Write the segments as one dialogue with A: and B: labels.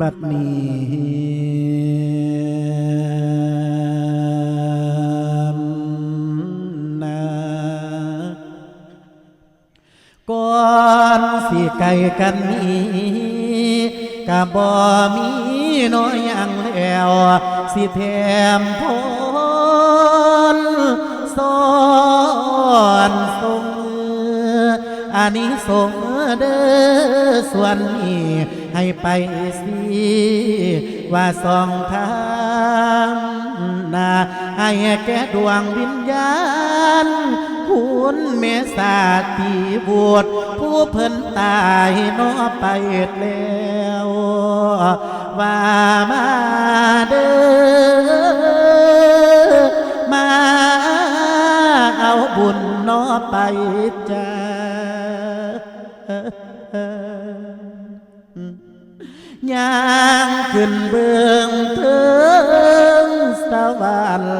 A: บัดนี้นะก่อนสิไกลกันนี้กะบ่มีน้อยยังแล้วสิแถมพรสอนทรงอานิสงส์ เด้อส่วนนี้ให้ไปสิว่าสองทางนาให้แก่ดวงวิญญาณคุณเมษาตีบวชผู้เพิ่นตายนอไปแล้วว่ามาเด้อมาเอาบุญนอไป ย่างขึ้นเบื้องเทิงสวรรค์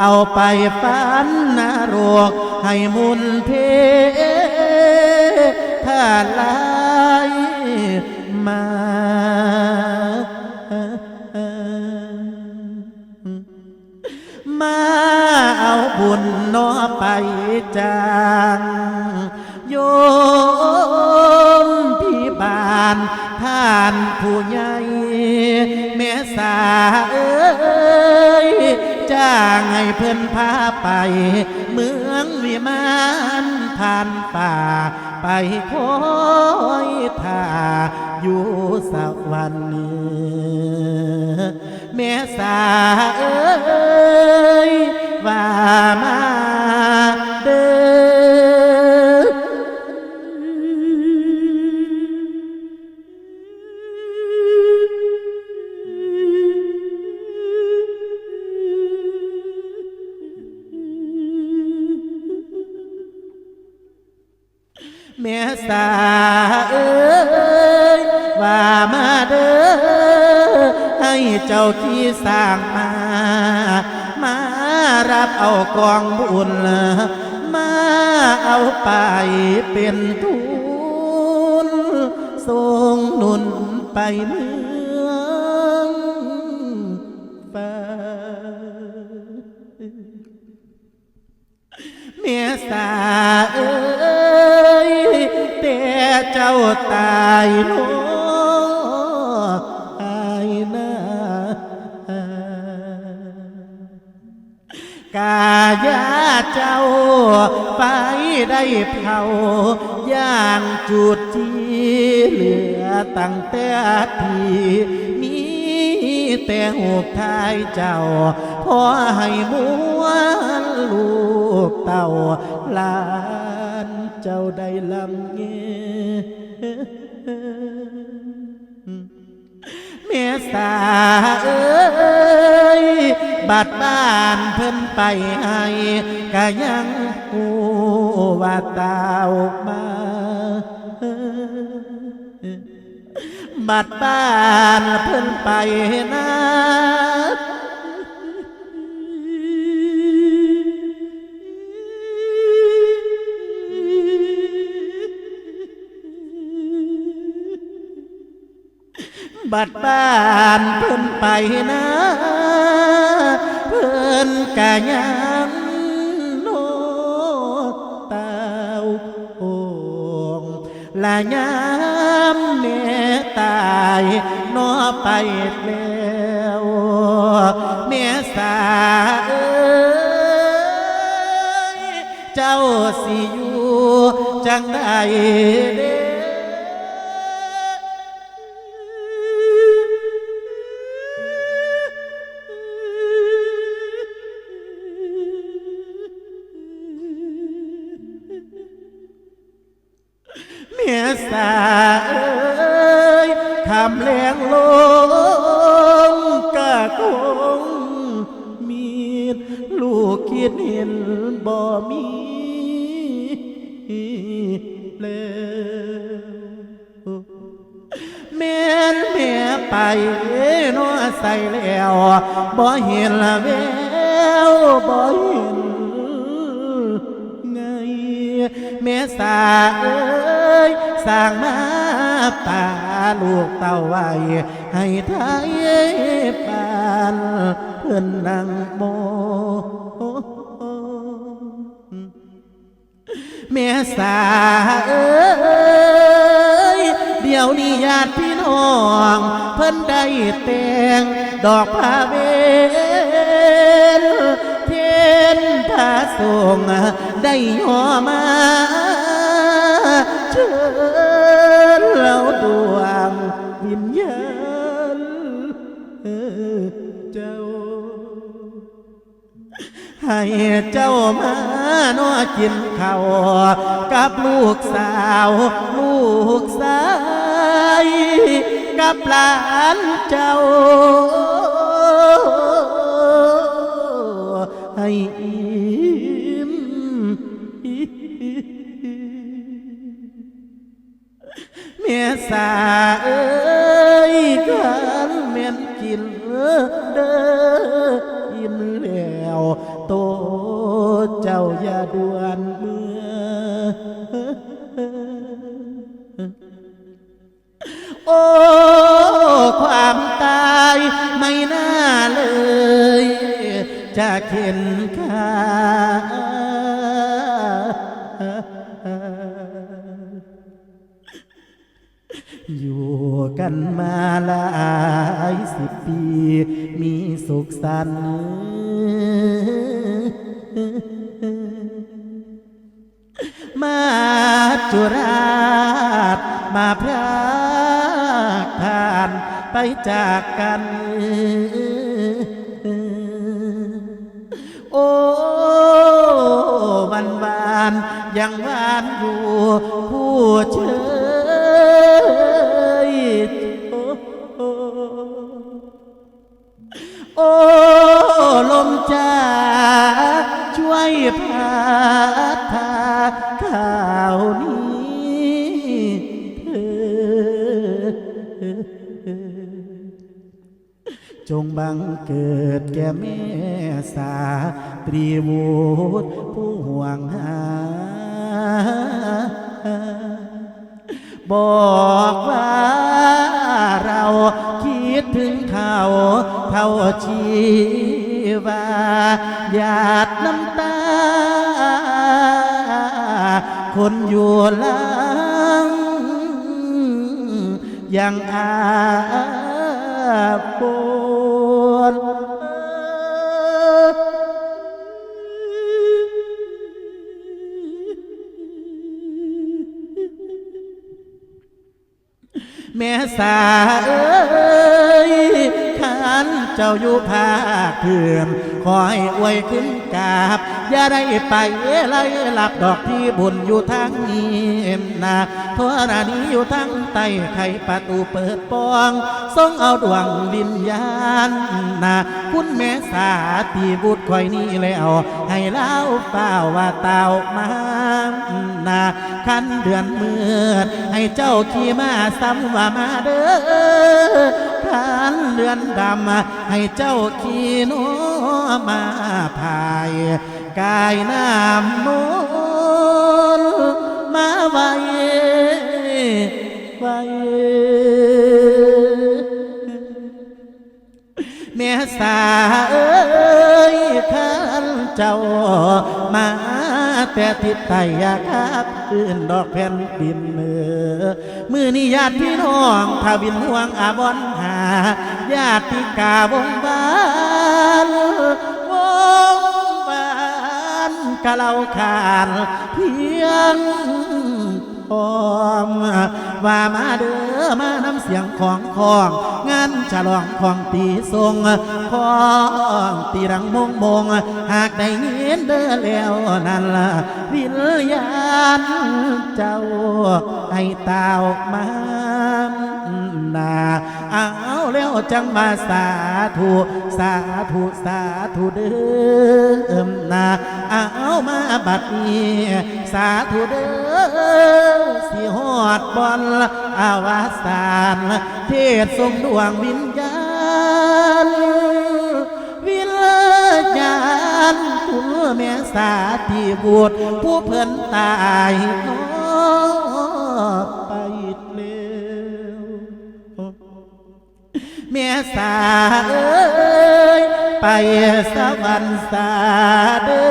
A: เอาไปฝันนรกให้มุนเทถ้าลายมามาเอาบุญเนอไปจาง พิ่นพาไป เมืองวิมานผ่านป่า ไปคอยท่าอยู่สวรรค์แม่สาเอ้ กองบุญมาเอาไปเป็นทุนส่งนุนไปเมืองฟ้าเมียสาเอ้ยแต่เจ้าตายโน กายาเจ้าไปได้เผาย่างจุดที่เหลือตั้งแต่ทีมีแต่หูกทายเจ้า พอให้มวนลูกเต่าลานเจ้าได้ลำเงเมษาเอ้ บัดบ้านเพิ่นไปให้กะยังหูว่าตาวมาบัดบ้านเพิ่นไปนะบัดบ้านเพิ่นไปนะ นกะยังโนตาโองละยามแม่ตายนอไปแล้วแม่สาเอ้ยเจ้าสิอยู่จังใด แม่นแม่ไปนอใส่แล้วบ่เห็นละแววบ่เห็นไงแม่สาเอ้ยสร้างมาป่าลูกเต้าไว้ให้ไทยปานเพื่อนนางโมเมษาเอ้ย ยวนี้ญาติพี่น้อง เพิ่นได้แต่งดอกพาเวนเทียนพาส่งได้ย่อมาเชิญเราดวงวิญญาณเจ้า ให้เจ้ามาโนอกินข้าวกับลูกสาว ลูกสาย กับหลานเจ้าให้อิ่มเมียสาเอ้ยกันเมียนกินเด้อยินแล้วโตเจ้าอย่าด่วนเมื่อ โอ้ ความตายไม่น่าเลย จะเข็นค่าอยู่กันมาหลายสิบปี มีสุขสันต์มาจุราชมาพรากผ่านไป จากกัน โอ้วันวานยังหวานอยู่ผู้เชยโอ้โอ้ลมจ้าช่วยพัดพาข่า จงบังเกิดแก่แม่สาตรีวูดผู้ห่วงหา บอกว่าเราคิดถึงเขาเท่าชีวาหยาดน้ำตา คนอยู่ลังยังอาปว สาเอ้ยขันเจ้าอยู่ภาคเพื่อมคอยอวยขึ้นกาบ อย่าได้ไปไล่หลับดอกที่บุญอยู่ทางนี้นาทวรานี้อยู่ทางใต้ไขประตูเปิดปองทรงเอาดวงวิญญาณนาคุณแม่สาตีบุตรคอยนี้แล้ว ให้เล่าเปล่าว่าเต่ามา นาคันเดือนมืดให้เจ้าขี่มาซ้ำว่ามาเด้อคันเดือนดำให้เจ้าขี่โนมาพายกายน้ำมูลมาไว้ไว้แม่สาเอ้ยขันเจ้ามา แต่ทิศไทยอยากครับอื่นดอกแผ่นดินเนือมือนี้ญาติพี่น้องทาวินห่วงอาบอนหาญาติกาบงบานวงบานกะเล่าขานเพียง พร้อมว่ามาเด้อมานำเสียงของของงานฉลองของตีทรงของตีรังมงมง หากได้ยินเด้อแล้วนั่นละวิญญาณเจ้าให้ตาวมา นาเอาแล้วจังมาสาธุสาธุสาธุเด้อนาเอามาบัดนี้สาธุเด้อสิหอดบอลอาวาสานเทศทรงดวงวิญญาณวิญญาณคุณแม่สาที่บวชผู้เพิ่นตาย ไปสวรรค์สาเด้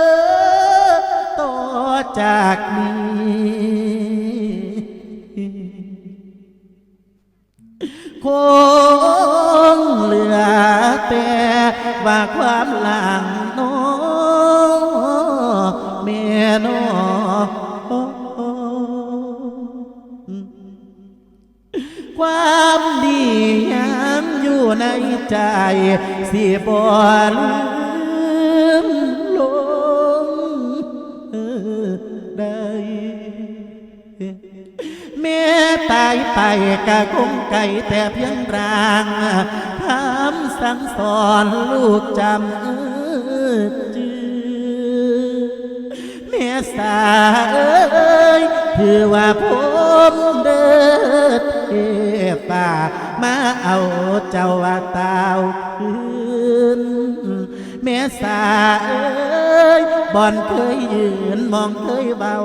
A: อต่อจากนี้ คงเหลือแต่ว่าความหลัง ใจสิบ่ลืมลงได้แม่ตายไปกะคงไก่แต่เพียงร่างคำสั่งสอนลูกจำเออจือแม่สาเอ้ยคือว่าผมเดินเทป่า มาเอาเจ้าว่าตาวคืนแม่สาเอ้ยบ่อนเคยยืนมองเคยเบา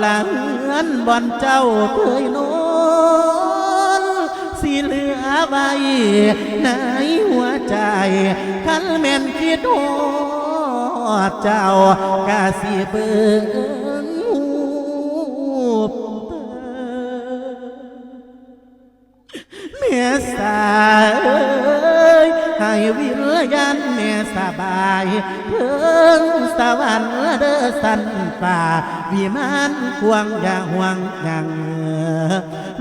A: หลังเงินบ่อนเจ้าเคยนอนสิเหลือไว้ในหัวใจคันแม่นคิดฮอดเจ้ากะสิเบิ่ง ม่สาเอ้ยให้วิญญาณแม่สบายเพิ่งสวรรค์เด้อสันป่าวิมานควงอย่าห่วงหยัง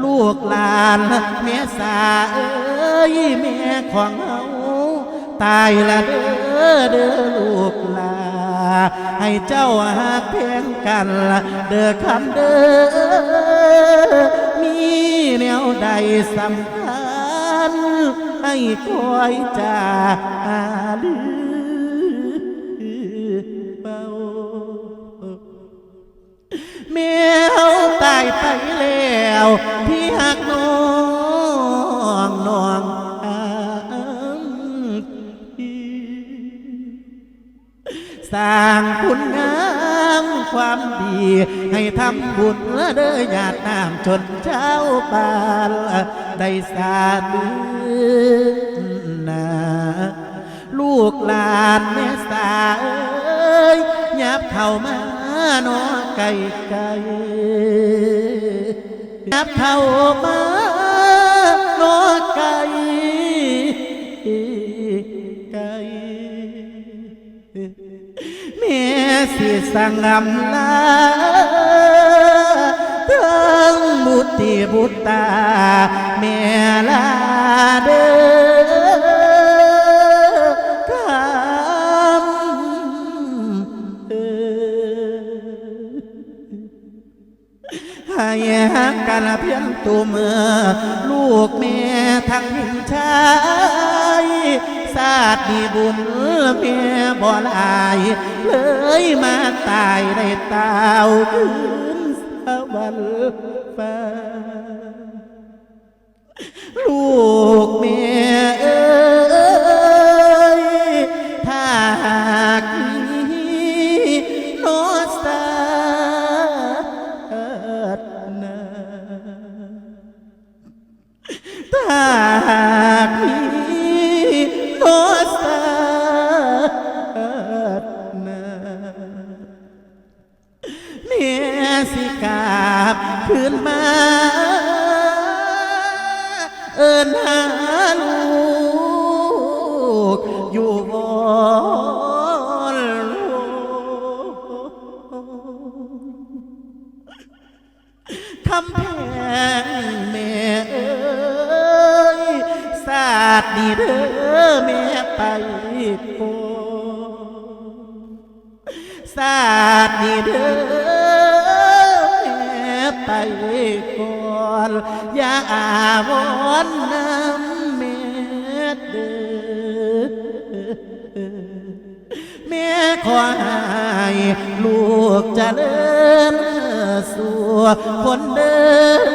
A: ลูกหลานแม่สาเอ้ยแม่ของเฮาตายละเด้อเด้อลูกหลานให้เจ้าหักเพียงกันละเด้อคำเด้อมีแนวใดสำคัญ ให้คอยจาลือเบาแมวตายไปแล้วพี่หักน้องน้องสร้างคุณงามความดี ให้ทำบุญเด้อญาติน้ำชนเช้าปานได้สาดือ นาลูกหลานแม่สาเอ้ยยับเข้ามาหนอไก่ไก่ยับเข้ามาหนอไก่ไก่แม่สิสังอำลาทั้งบุตรีบุตตาแม่ลา เด้อคำเอ่ยให้หักกันเพียงตัวเมื่อลูกแม่ทั้งหญิงชายศาสตร์ดีบุญแม่บ่ลาย เลยมาตายในตาวคืนสวรรค์ฟ้า ลูกแม่เอ้ยถ้าหากมีโนสาดนาถ้าำแพงแม่เอ้ยศาสตร์ดีเด้อแม่ไปโกนศาสตร์นี่เด้อแม่ไปก่อนอย่าอาวรณ์น้ำแม่เด้อแม่ขอให้ลูกจริญสู่ คนเดิน